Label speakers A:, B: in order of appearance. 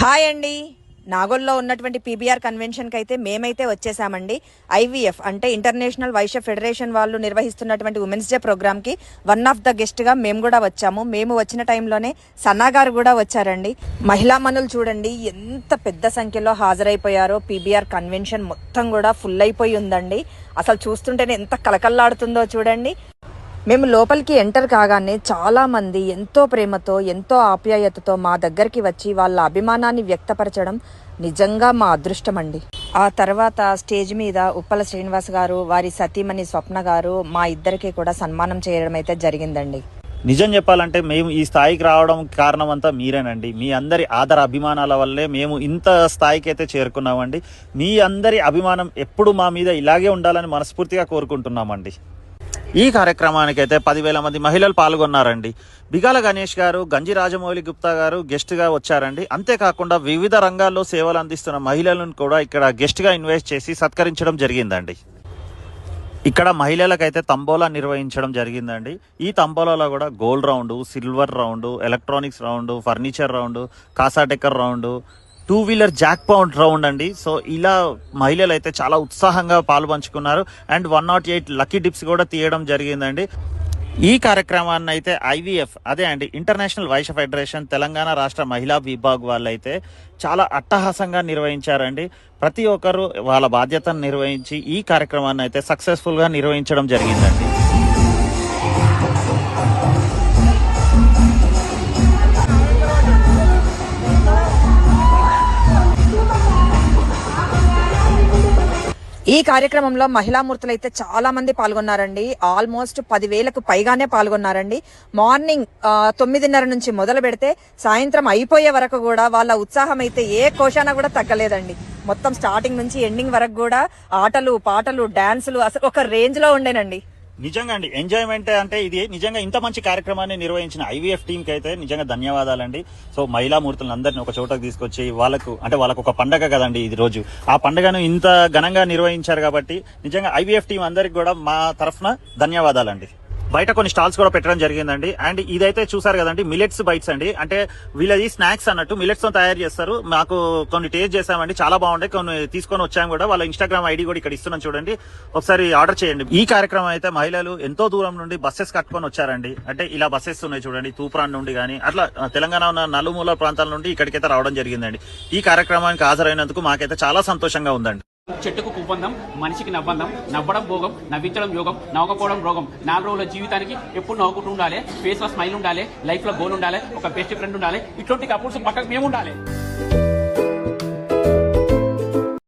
A: Hi అండి. నాగోల్లో ఉన్నటువంటి PBR కన్వెన్షన్కి అయితే మేమైతే వచ్చేసామండి. ఐవీఎఫ్ అంటే ఇంటర్నేషనల్ వైశ్య ఫెడరేషన్ వాళ్ళు నిర్వహిస్తున్నటువంటి ఉమెన్స్ డే ప్రోగ్రామ్కి వన్ ఆఫ్ ద గెస్ట్గా మేము కూడా వచ్చాము. మేము వచ్చిన టైంలోనే సన్నా గారు కూడా వచ్చారండి. మహిళా మనులు చూడండి ఎంత పెద్ద సంఖ్యలో హాజరైపోయారో. పీబీఆర్ కన్వెన్షన్ మొత్తం కూడా ఫుల్ అయిపోయి ఉందండి. అసలు చూస్తుంటేనే ఎంత కలకల్లాడుతుందో చూడండి. మేము లోపలికి ఎంటర్ కాగానే చాలామంది ఎంతో ప్రేమతో ఎంతో ఆప్యాయతతో మా దగ్గరికి వచ్చి వాళ్ళ అభిమానాన్ని వ్యక్తపరచడం నిజంగా మా అదృష్టం అండి ఆ తర్వాత స్టేజ్ మీద ఉప్పల శ్రీనివాస్ గారు వారి సతీమణి స్వప్న గారు మా ఇద్దరికి కూడా సన్మానం చేయడం అయితే జరిగిందండి.
B: నిజం చెప్పాలంటే మేము ఈ స్థాయికి రావడం కారణం అంతా మీరేనండి. మీ అందరి ఆదర అభిమానాల వల్లే మేము ఇంత స్థాయికి అయితే చేరుకున్నామండి. మీ అందరి అభిమానం ఎప్పుడు మా మీద ఇలాగే ఉండాలని మనస్ఫూర్తిగా కోరుకుంటున్నామండి. ఈ కార్యక్రమానికి అయితే పదివేల మంది మహిళలు పాల్గొన్నారండి. బిగాల గణేష్ గారు గంజి రాజమౌళి గుప్తా గారు గెస్ట్గా వచ్చారండి. అంతేకాకుండా వివిధ రంగాల్లో సేవలు అందిస్తున్న మహిళలను కూడా ఇక్కడ గెస్ట్గా ఇన్వైట్ చేసి సత్కరించడం జరిగిందండి. ఇక్కడ మహిళలకైతే తంబోలా నిర్వహించడం జరిగిందండి. ఈ తంబోలాలో కూడా gold round silver round electronics round furniture round కాసాటెక్కర్ round two wheeler jackpot round అండి. సో ఇలా మహిళలు అయితే చాలా ఉత్సాహంగా పాల్పంచుకున్నారు. And one naught eight lucky dips కూడా తీయడం జరిగిందండి. ఈ కార్యక్రమాన్ని అయితే ఐవీఎఫ్ అదే అండి ఇంటర్నేషనల్ వైశ్య ఫెడరేషన్ తెలంగాణ రాష్ట్ర మహిళా విభాగ్ వాళ్ళైతే చాలా అట్టహాసంగా నిర్వహించారండి. ప్రతి ఒక్కరు వాళ్ళ బాధ్యతను నిర్వహించి ఈ కార్యక్రమాన్ని అయితే సక్సెస్ఫుల్గా నిర్వహించడం జరిగిందండి.
A: ఈ కార్యక్రమంలో మహిళామూర్తులు అయితే చాలా మంది పాల్గొన్నారండి. ఆల్మోస్ట్ పదివేలకు పైగానే పాల్గొన్నారండి. మార్నింగ్ తొమ్మిదిన్నర నుంచి మొదలు పెడితే సాయంత్రం అయిపోయే వరకు కూడా వాళ్ళ ఉత్సాహం అయితే ఏ కోశాన కూడా తగ్గలేదండి. మొత్తం స్టార్టింగ్ నుంచి ఎండింగ్ వరకు కూడా ఆటలు పాటలు డాన్సులు అసలు ఒక రేంజ్లో ఉండేనండి.
B: నిజంగా అండి ఎంజాయ్మెంట్ అంటే ఇది నిజంగా ఇంత మంచి కార్యక్రమాన్ని నిర్వహించిన ఐవీఎఫ్ టీమ్కి అయితే నిజంగా ధన్యవాదాలండి. సో మహిళా మూర్తులను అందరినీ ఒక చోటకు తీసుకొచ్చి వాళ్ళకు అంటే వాళ్ళకు ఒక పండగ కదండి ఇది రోజు. ఆ పండగను ఇంత ఘనంగా నిర్వహించారు కాబట్టి నిజంగా ఐవీఎఫ్ టీం అందరికి కూడా మా తరఫున ధన్యవాదాలండి. బయట కొన్ని స్టాల్స్ కూడా పెట్టడం జరిగిందండి. అండ్ ఇదైతే చూసారు కదండి మిలెట్స్ బైట్స్ అండి. అంటే వీళ్ళది స్నాక్స్ అన్నట్టు మిలెట్స్తో తయారు చేస్తారు. మాకు కొన్ని టేస్ట్ చేసామండి చాలా బాగుంటాయి. కొన్ని తీసుకొని వచ్చాము కూడా. వాళ్ళ ఇన్స్టాగ్రామ్ ఐడి కూడా ఇక్కడ ఇస్తున్నాం చూడండి. ఒకసారి ఆర్డర్ చేయండి. ఈ కార్యక్రమం అయితే మహిళలు ఎంతో దూరం నుండి బస్సెస్ కట్టుకొని వచ్చారండి. అంటే ఇలా బస్సెస్ ఉన్నాయి చూడండి తూప్రాన్ నుండి కానీ అట్లా తెలంగాణ ఉన్న నలుమూల ప్రాంతాల నుండి ఇక్కడికైతే రావడం జరిగిందండి. ఈ కార్యక్రమానికి హాజరైనందుకు మాకైతే చాలా సంతోషంగా ఉందండి.
C: చెట్టుకు కుప్పందం మనిషికి నవ్వందం నవ్వడం భోగం నవ్వించడం యోగం నవ్వకపోవడం రోగం. నాలుగు రోజుల జీవితానికి ఎప్పుడు నవ్వుకుంటూ ఉండాలి ఫేస్లో స్మైల్ ఉండాలి లైఫ్లో గోల్ ఉండాలి ఒక బెస్ట్ ఫ్రెండ్ ఉండాలి ఇటువంటి కపుల్స్ పక్కకు మేము ఉండాలి